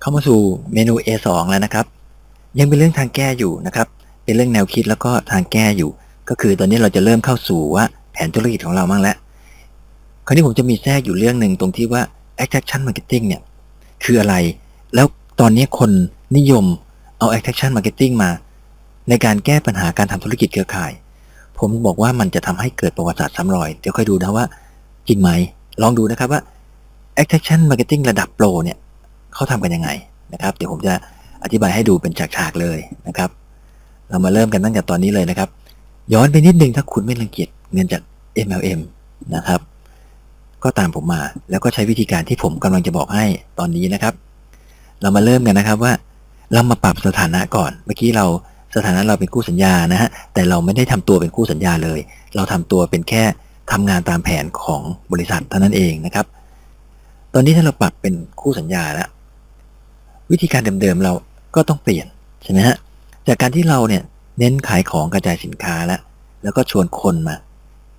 เข้ามาสู่เมนู A2 แล้วนะครับ ยังเป็นเรื่องทางแก้อยู่นะครับ เป็นเรื่องแนวคิดแล้วก็ทางแก้อยู่ ก็คือตอนนี้เราจะเริ่มเข้าสู่ว่าแผนธุรกิจของเรามั่งแล้ว คราวนี้ผมจะมีแทรกอยู่เรื่องหนึ่งตรงที่ว่า attraction marketing เนี่ยคืออะไร แล้วตอนนี้คนนิยมเอา attraction marketing มา ในการแก้ปัญหาการทำธุรกิจเครือข่าย ผมบอกว่ามันจะทำให้เกิดประวัติศาสตร์ซ้ำรอย เดี๋ยวค่อยดูนะว่าจริงไหม ลองดูนะครับว่า attraction marketing ระดับโปรเนี่ย เขาทำกันยังไงนะครับ เดี๋ยวผมจะอธิบายให้ดูเป็นฉากๆเลยนะครับ เรามาเริ่มกันตั้งแต่ตอนนี้เลยนะครับ ย้อนไปนิดนึงถ้าคุณไม่รังเกียจเงินจาก MLM นะครับ ก็ตามผมมาแล้วก็ใช้วิธีการที่ผมกำลังจะบอกให้ตอนนี้นะครับ เรามาเริ่มกันนะครับว่า เรามาปรับสถานะก่อน เมื่อกี้เราสถานะเราเป็นคู่สัญญานะฮะแต่เราไม่ได้ทำตัวเป็นคู่สัญญาเลย เราทำตัวเป็นแค่ทำงานตามแผนของบริษัทเท่านั้นเองนะครับ ตอนนี้ถ้าเราปรับเป็นคู่สัญญาแล้ว วิธีการเดิมๆเราก็ต้องเปลี่ยนใช่ไหมฮะจากการที่เราเนี่ยเน้นขายของกระจายสินค้าแล้วแล้วก็ชวนคนมา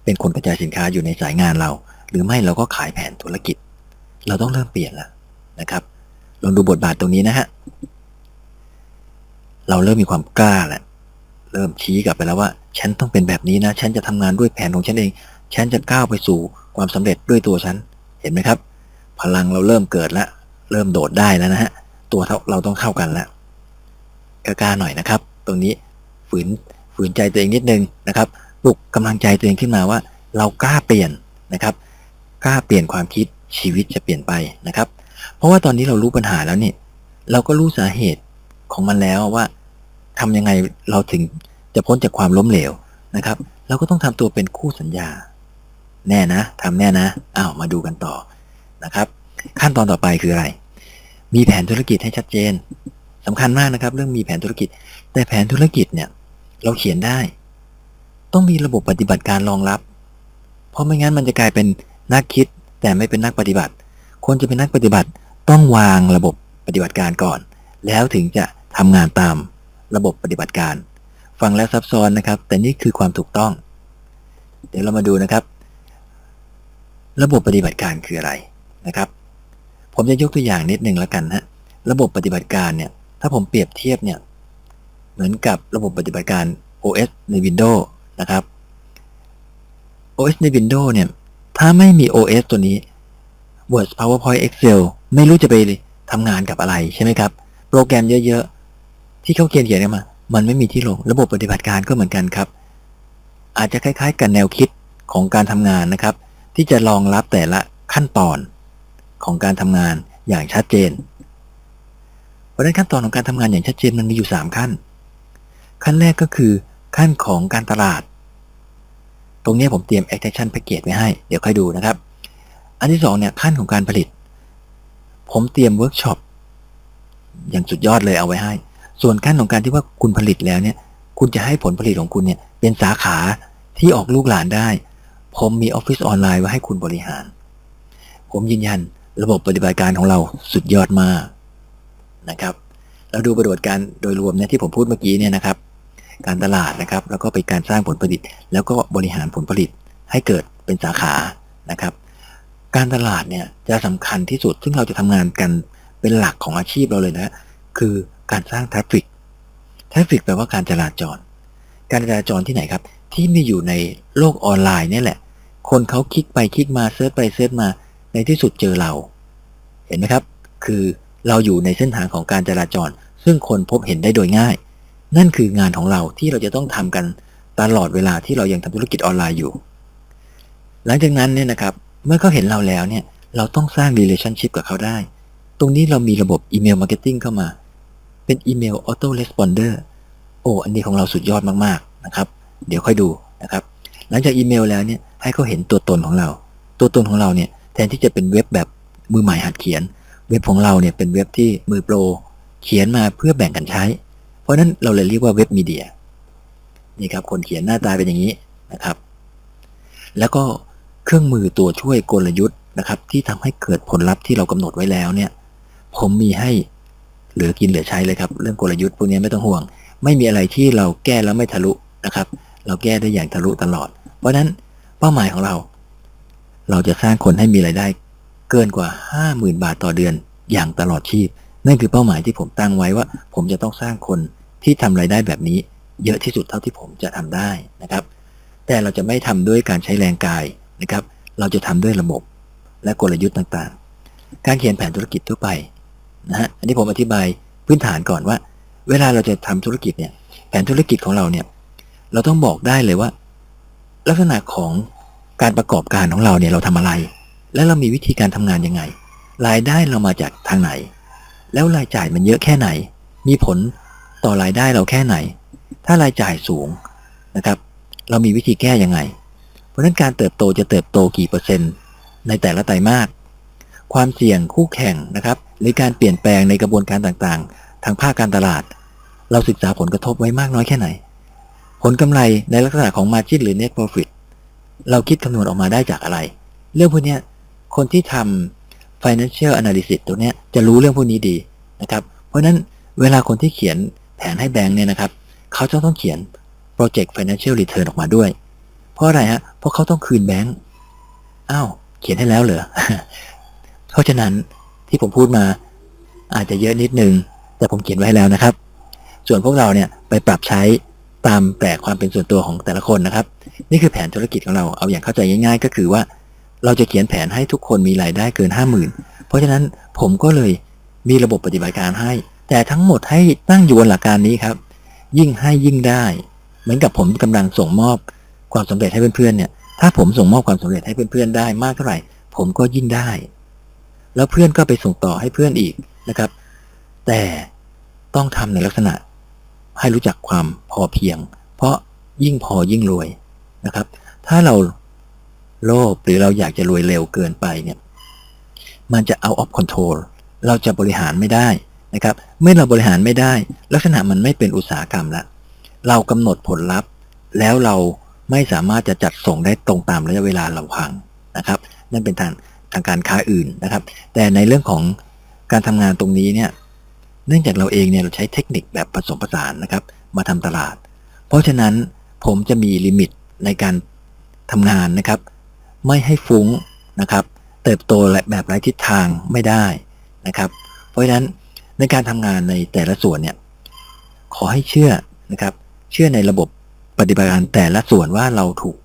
เป็นคนกระจายสินค้าอยู่ในสายงานเรา หรือไม่เราก็ขายแผนธุรกิจ เราต้องเริ่มเปลี่ยนแล้วนะครับลองดูบทบาทตรงนี้นะฮะเราเริ่มมีความกล้าแล้วเริ่มชี้กลับไปแล้วว่า ฉันต้องเป็นแบบนี้นะ ฉันจะทำงานด้วยแผนของฉันเอง ฉันจะก้าวไปสู่ความสำเร็จด้วยตัวฉัน เห็นไหมครับ พลังเราเริ่มเกิดแล้ว เริ่มโดดได้แล้วนะฮะ ตัวเราต้องเข้ากันแล้วกล้าๆหน่อยนะครับ ตรงนี้ฝืนฝืนใจตัวเองนิดนึงนะครับปลุกกำลังใจตัวเองขึ้นมาว่า เรากล้าเปลี่ยนนะครับ กล้าเปลี่ยนความคิดชีวิตจะเปลี่ยนไปนะครับ เพราะว่าตอนนี้เรารู้ปัญหาแล้วนี่เราก็รู้สาเหตุของมันแล้วว่าทำยังไงเราถึงจะพ้นจากความล้มเหลวนะครับ เราก็ต้องทำตัวเป็นคู่สัญญา แน่นะทำแน่นะอ้าวมาดูกันต่อนะครับ ขั้นตอนต่อไปคืออะไร มีแผนธุรกิจให้ชัดเจนสำคัญมากนะครับ เรื่องมีแผนธุรกิจ แต่แผนธุรกิจเนี่ย เราเขียนได้ ต้องมีระบบปฏิบัติการรองรับ เพราะไม่งั้นมันจะกลายเป็นนักคิด แต่ไม่เป็นนักปฏิบัติ คนจะเป็นนักปฏิบัติ ต้องวางระบบปฏิบัติการก่อน แล้วถึงจะทำงานตามระบบปฏิบัติการ ฟังแล้วซับซ้อนนะครับ แต่นี่คือความถูกต้อง เดี๋ยวเรามาดูนะครับ ระบบปฏิบัติการคืออะไรนะครับ ผมจะยกตัวอย่างนิดหนึ่งแล้วกันฮะระบบปฏิบัติการเนี่ย ถ้าผมเปรียบเทียบเนี่ย เหมือนกับระบบปฏิบัติการ OS ใน Windows นะครับ OS ใน Windows เนี่ย ถ้าไม่มี OS ตัวนี้ Word PowerPoint Excel ไม่รู้จะไปทำงานกับอะไรใช่ไหมครับ โปรแกรมเยอะๆ ที่เขาเขียนเขียนกันมา มันไม่มีที่ลง ระบบปฏิบัติการก็เหมือนกันครับ อาจจะคล้ายๆ กับแนวคิดของการทำงานนะครับ ที่จะรองรับแต่ละขั้นตอน ของการทำงานอย่างชัดเจน เพราะฉะนั้นขั้นตอนของการทำงานอย่างชัดเจนมันมีอยู่ 3 ขั้น ขั้นแรกก็คือขั้นของการตลาด ตรงนี้ผมเตรียม Action Package ไว้ให้ เดี๋ยวค่อยดูนะครับ อันที่2เนี่ยขั้นของการผลิต ผมเตรียมเวิร์กช็อปอย่างสุดยอดเลยเอาไว้ให้ ส่วนขั้นของการที่ว่าคุณผลิตแล้วเนี่ย คุณจะให้ผลผลิตของคุณเนี่ยเป็นสาขาที่ออกลูกหลานได้ ผมมีออฟฟิศออนไลน์ไว้ให้คุณบริหาร ผมยืนยัน ระบบปฏิบัติการของเราสุดยอดมากนะครับ เราดูปฏิบัติการโดยรวมเนี่ยที่ผมพูดเมื่อกี้เนี่ยนะครับ การตลาดนะครับ แล้วก็เป็นการสร้างผลผลิต แล้วก็บริหารผลผลิตให้เกิดเป็นสาขานะครับ การตลาดเนี่ยจะสำคัญที่สุด ซึ่งเราจะทำงานกันเป็นหลักของอาชีพเราเลยนะคือการสร้างทราฟฟิกทราฟฟิกแปลว่าการจราจร การจราจรที่ไหนครับ ที่มีอยู่ในโลกออนไลน์นี่แหละ คนเขาคลิกไปคลิกมาเซิร์ชไปเซิร์ชมา ในที่สุดเจอเรา เห็นไหมครับ คือเราอยู่ในเส้นทางของการจราจร ซึ่งคนพบเห็นได้โดยง่าย นั่นคืองานของเราที่เราจะต้องทำกันตลอดเวลาที่เรายังทำธุรกิจออนไลน์อยู่ หลังจากนั้นเนี่ยนะครับเมื่อเขาเห็นเราแล้วเนี่ยเราต้องสร้าง relationship กับเขาได้ ตรงนี้เรามีระบบอีเมลมาร์เก็ตติ้งเข้ามา เป็นอีเมลออโต้レスปอนเดอร์โอ้อันนี้ของเราสุดยอดมากๆนะครับ เดี๋ยวค่อยดูนะครับ หลังจากอีเมลแล้วเนี่ยให้เขาเห็นตัวตนของเรา ตัวตนของเราเนี่ย แทนที่จะเป็นเว็บแบบมือใหม่หัดเขียน เว็บของเราเนี่ยเป็นเว็บที่มือโปร เขียนมาเพื่อแบ่งกันใช้ เพราะนั้นเราเลยเรียกว่าเว็บมีเดียนี่ครับคนเขียนหน้าตาเป็นอย่างนี้นะครับ แล้วก็เครื่องมือตัวช่วยกลยุทธ์นะครับ ที่ทำให้เกิดผลลัพธ์ที่เรากำหนดไว้แล้วเนี่ย ผมมีให้เหลือกินเหลือใช้เลยครับ เรื่องกลยุทธ์พวกนี้ไม่ต้องห่วง ไม่มีอะไรที่เราแก้แล้วไม่ทะลุนะครับ เราแก้ได้อย่างทะลุตลอด เพราะฉะนั้นเป้าหมายของเรา เราจะสร้างคนให้มีรายได้ เกินกว่า 50,000 บาทต่อเดือนอย่างตลอดชีพ นั่นคือเป้าหมายที่ผมตั้งไว้ว่า ผมจะต้องสร้างคนที่ทำรายได้แบบนี้ เยอะที่สุดเท่าที่ผมจะทำได้นะครับ แต่เราจะไม่ทำด้วยการใช้แรงกายนะครับ เราจะทำด้วยระบบและกลยุทธ์ต่างๆ การเขียนแผนธุรกิจทั่วไปนะฮะ อันนี้ผมอธิบายพื้นฐานก่อนว่า เวลาเราจะทำธุรกิจเนี่ย แผนธุรกิจของเราเนี่ย เราต้องบอกได้เลยว่า ลักษณะของ การประกอบการของเราเนี่ยเราทำอะไร และเรามีวิธีการทำงานยังไง รายได้เรามาจากทางไหน แล้วรายจ่ายมันเยอะแค่ไหน มีผลต่อรายได้เราแค่ไหน ถ้ารายจ่ายสูงนะครับ เรามีวิธีแก้ยังไง เพราะฉะนั้นการเติบโตจะเติบโตกี่เปอร์เซ็นต์ ในแต่ละไตรมาสความเสี่ยงคู่แข่งนะครับ หรือการเปลี่ยนแปลงในกระบวนการต่างๆ ทางภาคการตลาด เราศึกษาผลกระทบไว้มากน้อยแค่ไหน ผลกำไรในลักษณะของ Margin หรือ Net Profit เราคิดคำนวณออกมาได้จากอะไร เรื่องพวกนี้คนที่ทำ financial analysis ตัวนี้จะรู้เรื่องพวกนี้ดีนะครับเพราะฉะนั้นเวลาคนที่เขียนแผนให้แบงค์เนี่ยนะครับ เขาจะต้องเขียน project financial return ออกมาด้วย เพราะอะไรฮะเพราะเขาต้องคืนแบงค์อ้าวเขียนให้แล้วเหรอเพราะฉะนั้นที่ผมพูดมาอาจจะเยอะนิดนึง แต่ผมเขียนไว้ให้แล้วนะครับ ส่วนพวกเราเนี่ยไปปรับใช้ตามแปลความเป็นส่วนตัวของแต่ละคนนะครับ นี่คือแผนธุรกิจของเราเอาอย่างเข้าใจง่าย ๆ ก็คือว่า เราจะเขียนแผนให้ทุกคนมีรายได้เกิน 50,000 เพราะฉะนั้นผมก็เลยมีระบบปฏิบัติการให้ แต่ทั้งหมดให้ตั้งอยู่บนหลักการนี้ครับ ยิ่งให้ยิ่งได้ เหมือนกับผมกำลังส่งมอบความสำเร็จให้เพื่อนๆเนี่ยถ้าผมส่งมอบความสำเร็จให้เพื่อนๆได้มากเท่าไหร่ ผมก็ยิ่งได้ แล้วเพื่อนก็ไปส่งต่อให้เพื่อนอีกนะครับ แต่ต้องทำในลักษณะให้รู้จักความพอเพียง เพราะยิ่งพอยิ่งรวย นะครับ ถ้าเราโลภหรือเราอยากจะรวยเร็วเกินไปเนี่ย มันจะเอา of control เราจะบริหารไม่ได้นะครับ เมื่อเราบริหารไม่ได้ ลักษณะมันไม่เป็นอุตสาหกรรมละเรากำหนดผลลัพธ์ แล้วเราไม่สามารถจะจัดส่งได้ตรงตามระยะเวลาเราพังนะครับ นั่นเป็นทางทางการค้าอื่นนะครับ แต่ในเรื่องของการทำงานตรงนี้เนี่ย เนื่องจากเราเองเนี่ยเราใช้เทคนิคแบบผสมผสานนะครับ มาทำตลาด เพราะฉะนั้นผมจะมีลิมิต ในการทำงานนะครับ ไม่ให้ฟุ้งนะครับ เติบโตแบบไร้ทิศทางไม่ได้นะครับ เพราะฉะนั้นในการทำงานในแต่ละส่วนเนี่ยขอให้เชื่อนะครับ เชื่อในระบบปฏิบัติการแต่ละส่วนว่าเราถูก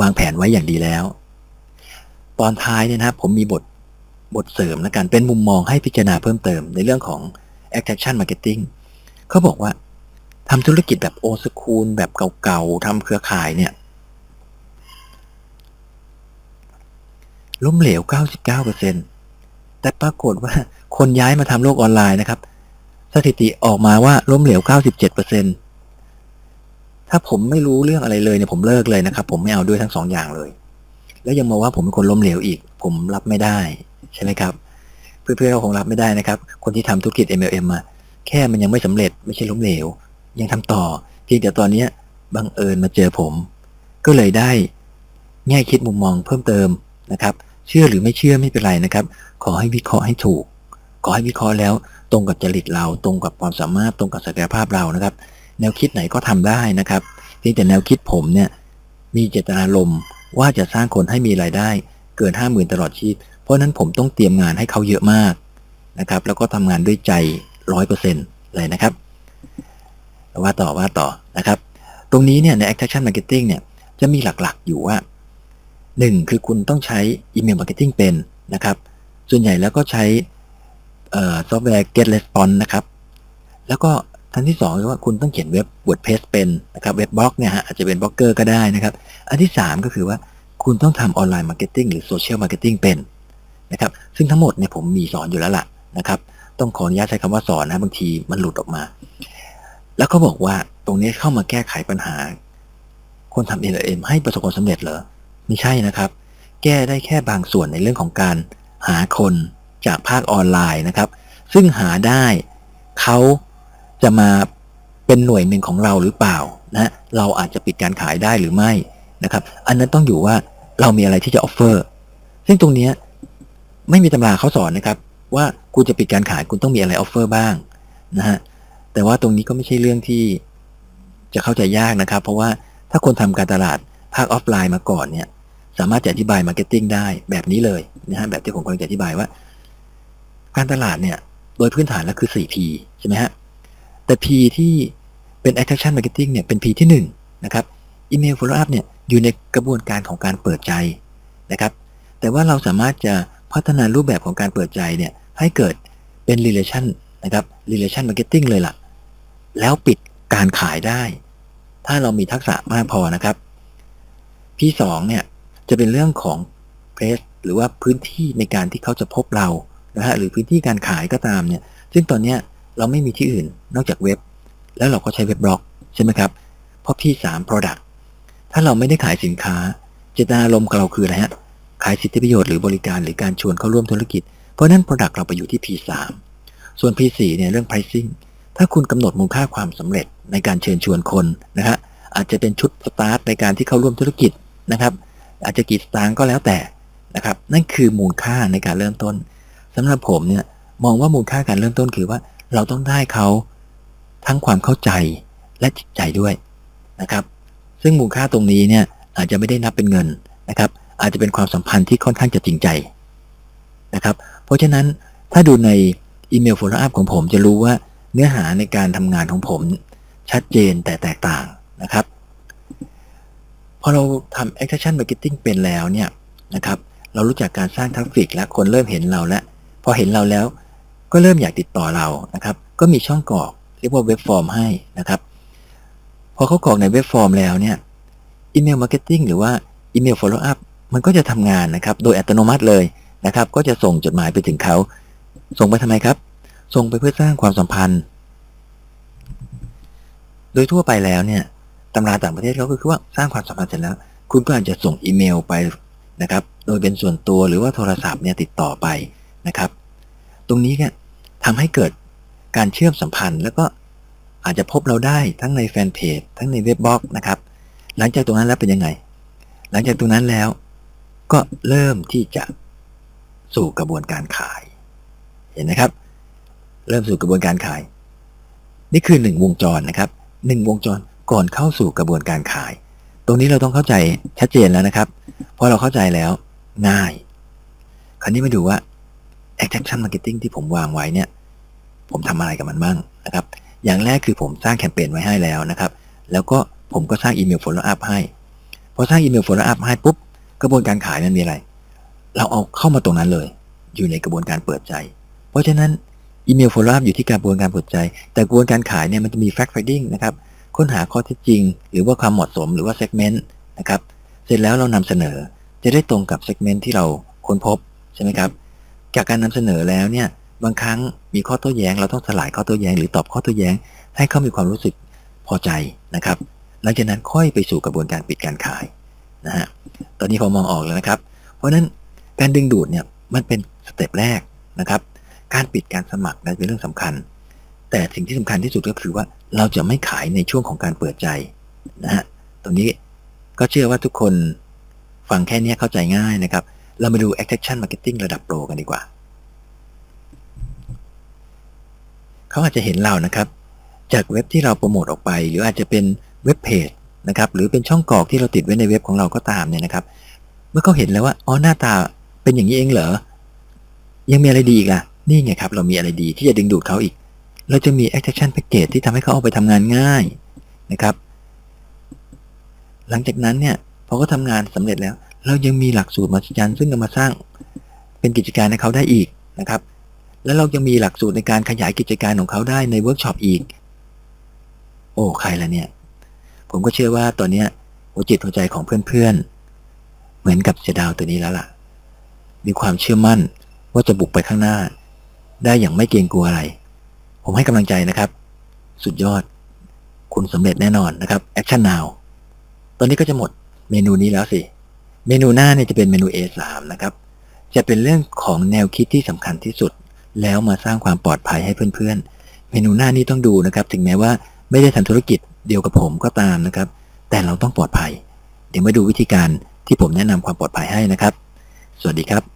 วางแผนไว้อย่างดีแล้ว ตอนท้ายเนี่ยนะครับผมมีบทบทเสริมและกันเป็นมุมมองให้พิจารณาเพิ่มเติมในเรื่องของ attraction marketing เขาบอกว่าทำธุรกิจแบบโอสคูลแบบเก่าๆทำเครือข่ายเนี่ย ล้มเหลว 99%แต่ปรากฏว่าคนย้ายมาทำโลกออนไลน์นะครับ สถิติออกมาว่าล้มเหลว 97%ถ้าผมไม่รู้เรื่องอะไรเลยเนี่ยผมเลิกเลยนะครับ ผมไม่เอาด้วยทั้งสองอย่างเลย แล้วยังมาว่าผมเป็นคนล้มเหลวอีก ผมรับไม่ได้ ใช่ไหมครับ เพื่อนๆเราคงรับไม่ได้นะครับ คนที่ทำธุรกิจ MLM มาแค่มันยังไม่สำเร็จไม่ใช่ล้มเหลว ยังทำต่อ เพียงแต่ตอนนี้บังเอิญมาเจอผม ก็เลยได้แง่คิดมุมมองเพิ่มเติม นะครับ เชื่อหรือไม่เชื่อไม่เป็นไรนะครับ ขอให้วิเคราะห์ให้ถูก ขอให้วิเคราะห์แล้วตรงกับจริตเราตรงกับความสามารถตรงกับศักยภาพเรานะครับ แนวคิดไหนก็ทำได้นะครับเพียงแต่แนวคิดผมเนี่ยมีเจตนารมณ์ว่าจะสร้างคนให้มีรายได้ เกิน5 0,000ตลอดชีพเพราะนั้นผมต้องเตรียมงานให้เขาเยอะมากนะครับ แล้วก็ทำงานด้วยใจร้อยเปอร์เซ็นต์เลยนะครับว่าต่อว่าต่อนะครับ ตรงนี้เนี่ยใน Action Marketing เนี่ยจะมีหลักๆอยู่ว่า 1 คือคุณต้องใช้อีเมลมาร์เก็ตติ้งเป็นนะครับ ส่วนใหญ่แล้วก็ใช้ซอฟต์แวร์ Get Response นะครับ แล้วก็ทันที่2คือว่าคุณต้องเขียนเว็บ WordPress เป็นนะครับเว็บบล็อกเนี่ยฮะอาจจะเป็นบล็อกเกอร์ก็ได้นะครับ อันที่ 3 ก็คือว่าคุณต้องทำออนไลน์มาร์เก็ตติ้งหรือโซเชียลมาร์เก็ตติ้งเป็นนะครับ ซึ่งทั้งหมดเนี่ยผมมีสอนอยู่แล้วล่ะนะครับ ต้องขออนุญาตใช้คำว่าสอนนะบางทีมันหลุดออกมา แล้วก็บอกว่าตรงนี้เข้ามาแก้ไขปัญหาคนทำ LLM ให้ประสบความสำเร็จเหรอ ไม่ใช่นะครับ แก้ได้แค่บางส่วนในเรื่องของการหาคนจากภาคออนไลน์นะครับ ซึ่งหาได้เขาจะมาเป็นหน่วยหนึ่งของเราหรือเปล่านะเราอาจจะปิดการขายได้หรือไม่นะครับ อันนั้นต้องอยู่ว่าเรามีอะไรที่จะออฟเฟอร์ซึ่งตรงนี้ไม่มีตำราเขาสอนนะครับ ว่าคุณจะปิดการขายคุณต้องมีอะไรออฟเฟอร์บ้างนะฮะแต่ว่าตรงนี้ก็ไม่ใช่เรื่องที่จะเข้าใจยากนะครับ เพราะว่าถ้าคนทำการตลาดภาคออฟไลน์มาก่อนเนี่ย สามารถจะอธิบายมาร์เก็ตติ้งได้แบบนี้เลยนะฮะแบบที่ผมกำลังจะอธิบายว่า การตลาดเนี่ยโดยพื้นฐานแล้วคือ 4P ใช่ไหมฮะ แต่ P ที่เป็น attraction marketing เนี่ยเป็น P ที่ 1 นะครับ email follow up เนี่ยอยู่ในกระบวนการของการเปิดใจนะครับ แต่ว่าเราสามารถจะพัฒนารูปแบบของการเปิดใจเนี่ยให้เกิดเป็น relation นะครับ relation marketing เลยล่ะ แล้วปิดการขายได้ ถ้าเรามีทักษะมากพอนะครับ P2 เนี่ย จะเป็นเรื่องของ place หรือว่าพื้นที่ในการที่เขาจะพบเรานะฮะหรือพื้นที่การขายก็ตามเนี่ยซึ่งตอนเนี้ยเราไม่มีที่อื่นนอกจากเว็บ แล้วเราก็ใช้เว็บบล็อกใช่ไหมครับเพราะ P3 product ถ้าเราไม่ได้ขายสินค้า เจตนารมณ์ของเราคืออะไรฮะขายสิทธิประโยชน์หรือบริการหรือการชวนเข้าร่วมธุรกิจ เพราะนั้น product เราไปอยู่ที่ P3 ส่วน P4 เนี่ยเรื่อง pricing ถ้าคุณกำหนดมูลค่าความสำเร็จในการเชิญชวนคนนะฮะอาจจะเป็นชุดสตาร์ทในการที่เข้าร่วมธุรกิจนะครับ อาจจะกี่สตางค์ก็แล้วแต่นะครับนั่นคือมูลค่าในการเริ่มต้นสำหรับผมเนี่ยมองว่ามูลค่าการเริ่มต้นคือว่าเราต้องได้เขาทั้งความเข้าใจและจิตใจด้วยนะครับ ซึ่งมูลค่าตรงนี้เนี่ยอาจจะไม่ได้นับเป็นเงินนะครับ อาจจะเป็นความสัมพันธ์ที่ค่อนข้างจะจริงใจนะครับ เพราะฉะนั้นถ้าดูในอีเมล follow up ของผมจะรู้ว่าเนื้อหาในการทำงานของผมชัดเจนแต่แตกต่างนะครับ พอเราทำ action marketing เป็นแล้วเนี่ยนะครับเรารู้จักการสร้างทราฟฟิกและคนเริ่มเห็นเราแล้ว พอเห็นเราแล้ว ก็เริ่มอยากติดต่อเรานะครับ ก็มีช่องกรอกเรียกว่าเว็บฟอร์มให้นะครับ พอเขากรอกในเว็บฟอร์มแล้วเนี่ยอีเมลมาร์เก็ตติ้งหรือว่าอีเมล follow up มันก็จะทำงานนะครับ โดยอัตโนมัติเลยนะครับ ก็จะส่งจดหมายไปถึงเขา ส่งไปทำไมครับ ส่งไปเพื่อสร้างความสัมพันธ์ โดยทั่วไปแล้วเนี่ย ตำราต่างประเทศเขาก็คือว่าสร้างความสัมพันธ์เสร็จแล้ว คุณก็อาจจะส่งอีเมลไปนะครับ โดยเป็นส่วนตัวหรือว่าโทรศัพท์เนี่ยติดต่อไปนะครับ ตรงนี้เนี่ยทำให้เกิดการเชื่อมสัมพันธ์ แล้วก็อาจจะพบเราได้ทั้งในแฟนเพจทั้งในเว็บบล็อกนะครับ หลังจากตรงนั้นแล้วเป็นยังไง หลังจากตรงนั้นแล้ว ก็เริ่มที่จะสู่กระบวนการขาย เห็นนะครับ เริ่มสู่กระบวนการขาย นี่คือหนึ่งวงจรนะครับหนึ่งวงจร ก่อนเข้าสู่กระบวนการขาย ตรงนี้เราต้องเข้าใจชัดเจนแล้วนะครับพอเราเข้าใจแล้วง่าย คราวนี้มาดูว่า attraction marketing ที่ผมวางไว้เนี่ย ผมทำอะไรกับมันบ้างนะครับ อย่างแรกคือผมสร้างแคมเปญไว้ให้แล้วนะครับ แล้วก็ผมก็สร้างอีเมล follow up ให้พอสร้างอีเมล follow up ให้ปุ๊บกระบวนการขายมันมีอะไร เราเอาเข้ามาตรงนั้นเลย อยู่ในกระบวนการเปิดใจ เพราะฉะนั้นอีเมล follow up อยู่ที่กระบวนการเปิดใจ แต่กระบวนการขายเนี่ยมันจะมี fact finding นะครับ ค้นหาข้อเท็จจริง หรือว่าความเหมาะสมหรือว่า segment นะครับ เสร็จแล้วเรานำเสนอจะได้ตรงกับ segment ที่เราค้นพบใช่ไหมครับ จากการนำเสนอแล้วเนี่ยบางครั้งมีข้อโต้แย้ง เราต้องสลายข้อโต้แย้ง หรือตอบข้อโต้แย้ง ให้เขามีความรู้สึกพอใจนะครับ หลังจากนั้นค่อยไปสู่กระบวนการปิดการขายนะฮะตอนนี้พอมองออกแล้วนะครับ เพราะฉะนั้นการดึงดูดเนี่ยมันเป็นสเต็ปแรกนะครับ การปิดการสมัครนั้นเป็นเรื่องสำคัญ แต่สิ่งที่สำคัญที่สุดก็คือว่าเราจะไม่ขายในช่วงของการเปิดใจนะฮะตรงนี้ก็เชื่อว่าทุกคนฟังแค่นี้เข้าใจง่ายนะครับ เรามาดู attraction marketing ระดับโปรกันดีกว่า เขาอาจจะเห็นเรานะครับ จากเว็บที่เราโปรโมทออกไป หรืออาจจะเป็นเว็บเพจนะครับ หรือเป็นช่องกรอกที่เราติดไว้ในเว็บของเราก็ตามเนี่ยนะครับ เมื่อเขาเห็นแล้วว่าอ๋อหน้าตาเป็นอย่างนี้เองเหรอ ยังมีอะไรดีอีกอะ นี่ไงครับ เรามีอะไรดีที่จะดึงดูดเขาอีก เราจะมี attraction package ที่ทำให้เขาเอาไปทำงานง่ายนะครับ หลังจากนั้นเนี่ยพอเขาทำงานสำเร็จแล้ว เรายังมีหลักสูตรมหัศจรรย์ซึ่งเอามาสร้างเป็นกิจการให้เขาได้อีกนะครับ แล้วเรายังมีหลักสูตรในการขยายกิจการของเขาได้ในเวิร์กช็อปอีก โอ้ใครละเนี่ย ผมก็เชื่อว่าตอนนี้หัวจิตหัวใจของเพื่อนๆ เหมือนกับเสดาวตัวนี้แล้วล่ะ มีความเชื่อมั่นว่าจะบุกไปข้างหน้า ได้อย่างไม่เกรงกลัวอะไร ผมให้กำลังใจนะครับ สุดยอด คุณสำเร็จแน่นอนนะครับ Action Now ตอนนี้ก็จะหมดเมนูนี้แล้วสิ เมนูหน้าเนี่ยจะเป็นเมนู A3 นะครับ จะเป็นเรื่องของแนวคิดที่สำคัญที่สุด แล้วมาสร้างความปลอดภัยให้เพื่อนๆ เมนูหน้านี้ต้องดูนะครับ ถึงแม้ว่าไม่ได้ทำธุรกิจเดียวกับผมก็ตามนะครับ แต่เราต้องปลอดภัย เดี๋ยวมาดูวิธีการที่ผมแนะนำความปลอดภัยให้นะครับ สวัสดีครับ